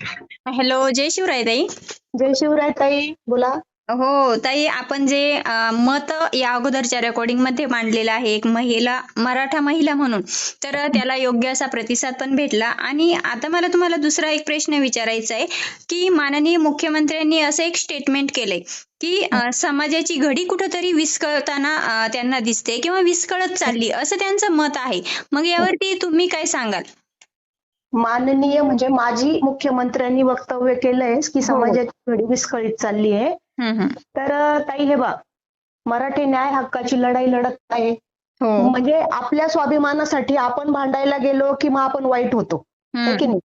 Hello जय शिवराय ताई. जय शिवराय ताई बोला. हो ताई आपण जे मत या अगोदरच्या रेकॉर्डिंगमध्ये मांडलेलं आहे एक महिला मराठा महिला म्हणून तर त्याला योग्य असा प्रतिसाद पण भेटला. आणि आता मला तुम्हाला दुसरा एक प्रश्न विचारायचा आहे की माननीय मुख्यमंत्र्यांनी असं एक स्टेटमेंट केलंय की समाजाची घडी कुठंतरी विस्कळताना त्यांना दिसते किंवा विस्कळत चालली असं त्यांचं मत आहे. मग यावरती तुम्ही काय सांगाल? माननीय म्हणजे माजी मुख्यमंत्र्यांनी वक्तव्य केलंय की समाजाची घडी विस्कळीत चालली आहे. तर ताई हे बा मराठी न्याय हक्काची लढाई लढत आहे. हो. म्हणजे आपल्या स्वाभिमानासाठी आपण भांडायला गेलो की मग आपण वाईट होतो. है की नाही.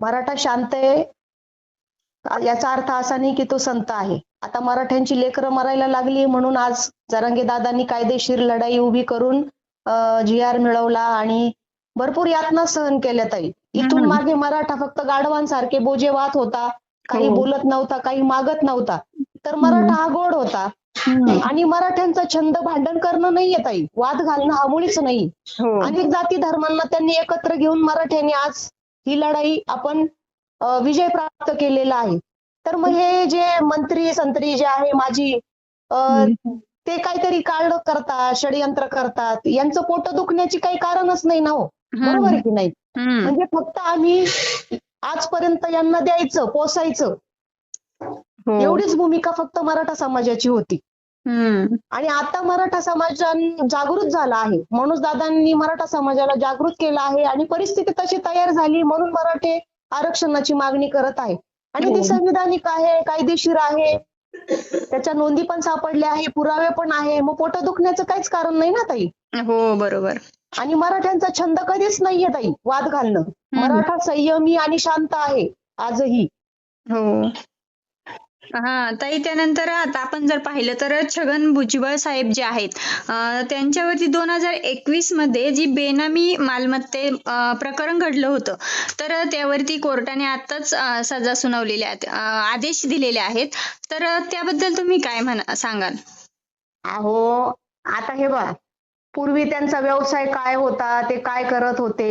मराठा शांत आहे. याचा अर्थ असा नाही की तो संत आहे. आता मराठ्यांची लेकरं मरायला लागली म्हणून आज जरांगे दादांनी कायदेशीर लढाई उभी करून जी आर मिळवला आणि भरपूर यातना सहन केल्या ताई. इथून. मागे मराठा फक्त गाढवांसारखे बोजे वाहत होता काही हो. बोलत नव्हता काही मागत नव्हता तर मराठा हा गोड होता. आणि मराठ्यांचा छंद भांडण करणं नाहीये ताई वाद घालणं हा मुळीच नाही हो अनेक जाती धर्मांना त्यांनी एकत्र घेऊन मराठ्यांनी आज ही लढाई आपण विजय प्राप्त केलेला आहे तर मग हे जे मंत्री संत्री जे आहे माझी. ते काहीतरी काळ करतात षडयंत्र करतात यांचं पोट दुखण्याची काही कारणच नाही ना हो बरोबर की नाही. म्हणजे फक्त आम्ही आजपर्यंत यांना द्यायचं पोसायचं. हो. एवढीच भूमिका फक्त मराठा समाजाची होती. आणि आता मराठा समाज जागृत झाला आहे. म्हणून दादांनी मराठा समाजाला जागृत केलं आहे आणि परिस्थिती तशी तयार झाली म्हणून मराठे आरक्षणाची मागणी करत आहे. आणि ती हो. संविधानिक आहे कायदेशीर आहे. त्याच्या नोंदी पण सापडल्या आहे पुरावे पण आहे. मग पोट दुखण्याचं काहीच कारण नाही ना ताई? हो बरोबर. आणि मराठ्यांचा छंद कधीच नाहीये ताई वाद घालणं. मराठा संयमी आणि शांत आहे आजही. हो. हा ताई त्यानंतर आता आपण जर पाहिलं तर छगन भुजबळ साहेब जे आहेत त्यांच्यावरती दोन हजार एकवीसमध्ये जी बेनामी मालमत्ते प्रकरण घडलं होतं तर त्यावरती कोर्टाने आताच सजा सुनावलेल्या आदेश दिलेले आहेत. तर त्याबद्दल तुम्ही काय म्हणा सांगाल? अहो आता हे बघा पूर्वी त्यांचा व्यवसाय काय होता ते काय करत होते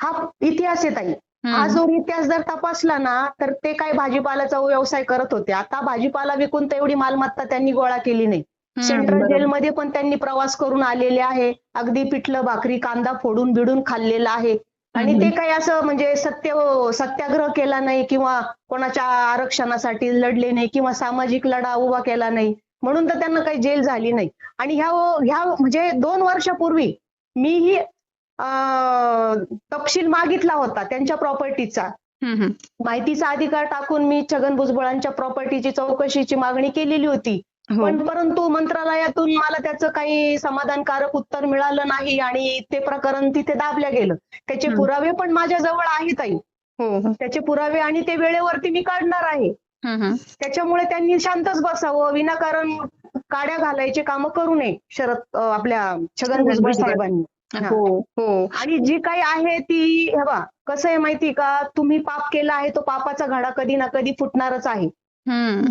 हा इतिहास आहे ताई. हा जो इतिहास जर तपासला ना तर ते काय भाजीपाल्याचा व्यवसाय करत होते. आता भाजीपाला विकून तर एवढी मालमत्ता त्यांनी गोळा केली नाही. सेंट्रल. जेलमध्ये पण त्यांनी प्रवास करून आलेले आहे. अगदी पिठलं भाकरी कांदा फोडून बिडून खाल्लेला आहे. आणि. ते काही असं म्हणजे सत्य सत्याग्रह केला नाही किंवा कोणाच्या आरक्षणासाठी लढले नाही किंवा सामाजिक लढा उभा केला नाही. म्हणून तर त्यांना काही जेल झाली नाही. आणि ह्या ह्या म्हणजे दोन वर्षापूर्वी मीही तपशील मागितला होता त्यांच्या प्रॉपर्टीचा. माहितीचा अधिकार टाकून मी छगन भुजबळांच्या प्रॉपर्टीची चौकशीची मागणी केलेली होती. हो. पण परंतु मंत्रालयातून मला त्याचं काही समाधानकारक उत्तर मिळालं नाही आणि ते प्रकरण तिथे दाबलं गेलं. त्याचे. पुरावे पण माझ्या जवळ आहेत आई. हो हो. त्याचे पुरावे आणि ते वेळेवरती मी काढणार आहे. त्याच्यामुळे त्यांनी शांतच बसावं. विनाकारण काड्या घालायचे कामं करू नये शरद आपल्या छगन भुजबळ. साहेबांनी. हा. हो. आणि जी काही आहे ती हे बा कसं आहे माहिती का? तुम्ही पाप केला आहे तो पापाचा घडा कधी ना कधी फुटणारच आहे. हम्म.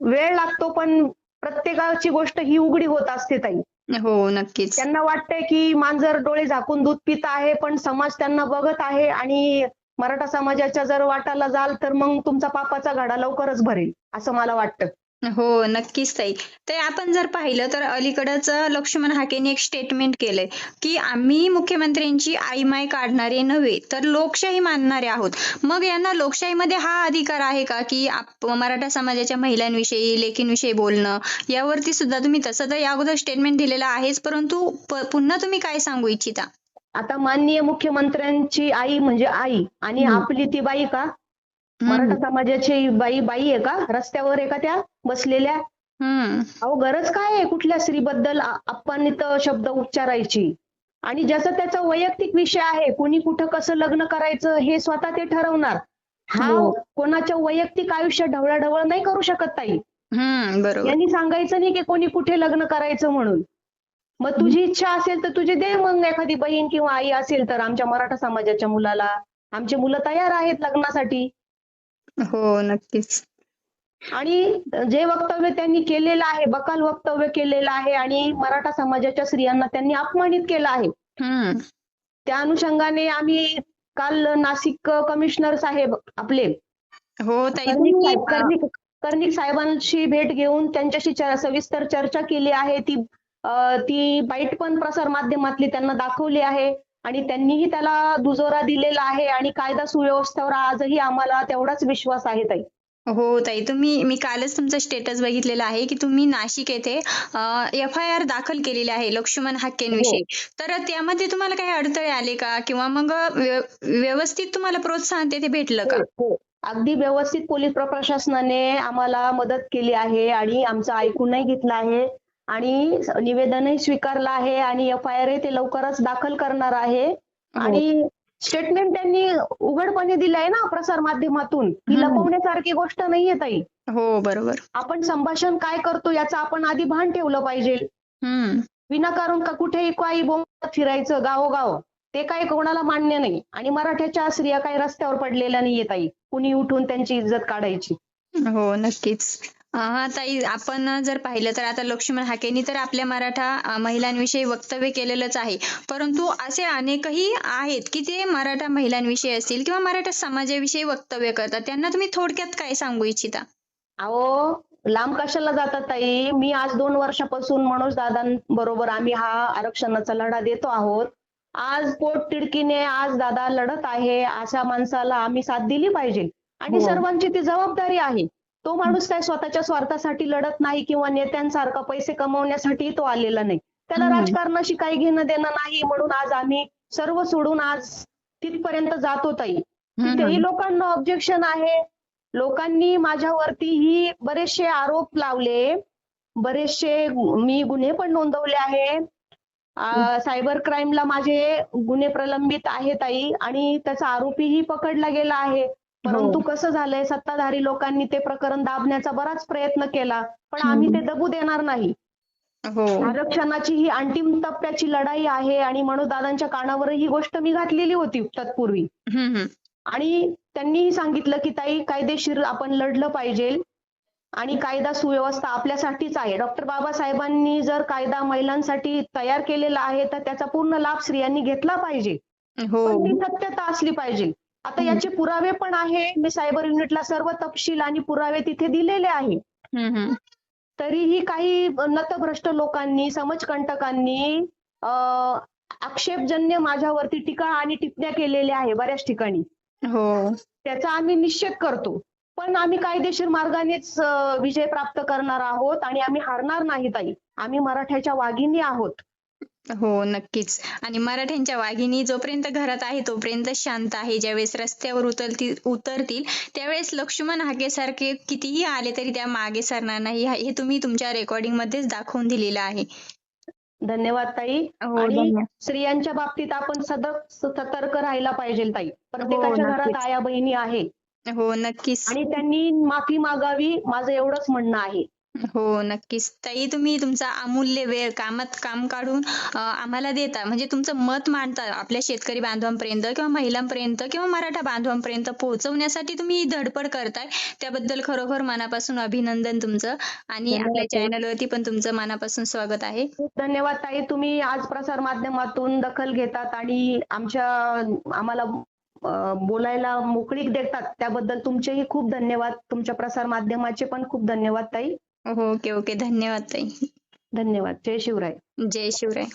वेळ लागतो पण प्रत्येकाची गोष्ट ही उघडी होत असते ताई. हो नक्कीच. त्यांना वाटतंय की मांजर डोळे झाकून दूध पित आहे पण समाज त्यांना बघत आहे आणि मराठा समाजाच्या जर वाटाला जाल तर मग तुमचा पापाचा घडा लवकरच भरेल असं मला वाटतं. हो नक्कीच ताई. ते आपण जर पाहिलं तर अलीकडच लक्ष्मण हाकेने एक स्टेटमेंट केलंय की आम्ही मुख्यमंत्र्यांची आईमाय काढणारे नव्हे तर लोकशाही मानणारे आहोत. मग यांना लोकशाहीमध्ये हा अधिकार आहे का की मराठा समाजाच्या महिलांविषयी लेखींविषयी बोलणं यावरती सुद्धा तुम्ही तसं तर या अगोदर स्टेटमेंट दिलेलं आहेच परंतु पुन्हा तुम्ही काय सांगू इच्छिता? आता माननीय मुख्यमंत्र्यांची आई म्हणजे आई आणि. आपली ती बाई का? मराठा समाजाची बाई बाई आहे का? रस्त्यावर आहे का त्या बसलेल्या? अहो गरज काय आहे कुठल्या स्त्रीबद्दल अपमानित शब्द उच्चारायची? आणि ज्याचा त्याचा वैयक्तिक विषय आहे कुणी कुठं कसं लग्न करायचं हे स्वतः ते ठरवणार. हा हो. कोणाच्या वैयक्तिक आयुष्य ढवळाढवळ नाही करू शकत ताई. यांनी सांगायचं नाही की कोणी कुठे लग्न करायचं म्हणून. मग तुझी इच्छा असेल तर तुझी दे मग एखादी बहीण किंवा आई असेल तर आमच्या मराठा समाजाच्या मुलाला. आमची मुलं तयार आहेत लग्नासाठी. हो नक्कीच. आणि जे वक्तव्य त्यांनी केलेलं आहे बकाल वक्तव्य केलेलं आहे आणि मराठा समाजाच्या स्त्रियांना त्यांनी अपमानित केलं आहे. त्या अनुषंगाने आम्ही काल नाशिक कमिशनर साहेब आपले. हो कर्णिक साहेबांशी भेट घेऊन त्यांच्याशी सविस्तर चर्चा केली आहे. ती ती बाईट पण प्रसार माध्यमातली त्यांना दाखवली आहे आणि त्यांनीही त्याला दुजोरा दिलेला आहे आणि कायदा सुव्यवस्थेवर आजही आम्हाला तेवढाच विश्वास आहे ताई. हो ताई. तुम्ही मी कालच तुमचं स्टेटस बघितलेलं आहे की तुम्ही नाशिक येथे एफ आय आर दाखल केलेली आहे लक्ष्मण हाकेंविषयी. तर त्यामध्ये तुम्हाला काही अडथळे आले का? किंवा मग व्य- व्यवस्थित तुम्हाला प्रोत्साहन तेथे भेटलं का? हो. अगदी व्यवस्थित पोलीस प्रशासनाने आम्हाला मदत केली आहे आणि आमचं ऐकूनही घेतलं आहे. आणि निवेदनही स्वीकारलं आहे आणि एफ आय आर ते लवकरच दाखल करणार आहे. आणि स्टेटमेंट त्यांनी उघडपणे दिलं आहे ना प्रसार माध्यमातून. ही. लपवण्यासारखी गोष्ट नाहीये ताई. हो बरोबर. आपण संभाषण काय करतो याचं आपण आधी भान ठेवलं पाहिजे. विनाकारण का कुठेही काही बोंब फिरायचं गावोगाव ते काही कोणाला मान्य नाही. आणि मराठ्याच्या स्त्रिया काही रस्त्यावर पडलेल्या नाहीये ताई. कुणी उठून त्यांची इज्जत काढायची. हो नक्कीच. अं, ताई आपण जर पाहिलं तर आता लक्ष्मण हाकेंनी तर आपल्या मराठा अं, महिलांविषयी वक्तव्य केलेलंच आहे. परंतु असे अनेकही आहेत की ते मराठा महिलांविषयी असतील किंवा मराठा समाजाविषयी वक्तव्य करतात. त्यांना तुम्ही थोडक्यात काय सांगू इच्छिता? अहो लांब कशाला जातात ताई? मी आज दोन वर्षापासून मनोज दादांबरोबर आम्ही हा आरक्षणाचा लढा देतो आहोत. आज पोट तिडकीने आज दादा लढत आहे. अशा माणसाला आम्ही साथ दिली पाहिजे. आणि हो. सर्वांची ती जबाबदारी आहे. तो माणूस काय स्वतःच्या स्वार्थासाठी लढत नाही किंवा नेत्यांसारखा पैसे कमवण्यासाठी तो आलेला नाही. त्याला. राजकारणाशी काही घेणं देणं नाही म्हणून आज आम्ही सर्व सोडून आज तिथपर्यंत जातो ताई. तिथेही लोकांना ऑब्जेक्शन आहे. लोकांनी माझ्यावरतीही बरेचसे आरोप लावले. बरेचसे मी गुन्हे पण नोंदवले आहे. सायबर क्राईमला माझे गुन्हे प्रलंबित आहेत ताई आणि त्याचा आरोपीही पकडला गेला आहे. परंतु कसं झालंय सत्ताधारी लोकांनी ते प्रकरण दाबण्याचा बराच प्रयत्न केला पण आम्ही ते दबू देणार नाही. हो. आरक्षणाची ही अंतिम टप्प्याची लढाई आहे आणि मनोज दादांच्या कानावर ही गोष्ट मी घातलेली होती तत्पूर्वी. आणि त्यांनीही सांगितलं की ताई कायदेशीर आपण लढलं पाहिजे आणि कायदा सुव्यवस्था आपल्यासाठीच आहे. डॉक्टर बाबासाहेबांनी जर कायदा महिलांसाठी तयार केलेला आहे तर त्याचा पूर्ण लाभ स्त्रियांनी घेतला पाहिजे. हो. पण ती सत्यता असली पाहिजे. आता याचे पुरावे पण आहे. मी सायबर युनिटला सर्व तपशील आणि पुरावे तिथे दिलेले आहे. तरीही काही नतभ्रष्ट लोकांनी समाजकंटकांनी आक्षेपजन्य माझ्यावरती टीका आणि टिप्पण्या केलेल्या आहे बऱ्याच ठिकाणी. हो. त्याचा आम्ही निषेध करतो. पण आम्ही कायदेशीर मार्गानेच विजय प्राप्त करणार आहोत आणि आम्ही हारणार नाही ताई. आम्ही मराठ्याच्या वाघिणी आहोत. हो नक्कीच. आणि मराठ्यांच्या वाघिणी जोपर्यंत घरात आहे तोपर्यंत शांत आहे. ज्यावेळेस रस्त्यावर उतरतील उतरतील त्यावेळेस लक्ष्मण हाकेसारखे कितीही आले तरी त्या मागे सरणार नाही. हे तुम्ही तुमच्या रेकॉर्डिंग मध्येच दाखवून दिलेलं आहे. धन्यवाद ताई. हो आणि धन्यवाद. स्त्रियांच्या बाबतीत आपण सतत सतर्क राहायला पाहिजे ताई. प्रत्येकाच्या घरात नक्कीच. आया बहिणी आहे. हो नक्कीच. आणि त्यांनी माफी मागावी माझं एवढंच म्हणणं आहे. हो नक्कीच. ताई तुम्ही तुमचा अमूल्य वेळ कामात काम काढून अं, आम्हाला देता. म्हणजे तुमचं मत मांडता आपल्या शेतकरी बांधवांपर्यंत किंवा महिलांपर्यंत किंवा मराठा बांधवांपर्यंत पोहोचवण्यासाठी तुम्ही ही धडपड करताय. त्याबद्दल खरोखर मनापासून अभिनंदन तुमचं. आणि धन्यवाद आपल्या ताई. चॅनलवरती पण तुमचं मनापासून स्वागत आहे. खूप धन्यवाद ताई. तुम्ही आज प्रसार माध्यमातून दखल घेतात आणि आमच्या आम्हाला अं, बोलायला मोकळीक देतात. त्याबद्दल तुमचेही खूप धन्यवाद. तुमच्या प्रसार माध्यमाचे पण खूप धन्यवाद ताई. Okay okay. धन्यवाद ताई. धन्यवाद. जय शिवराय. जय शिवराय.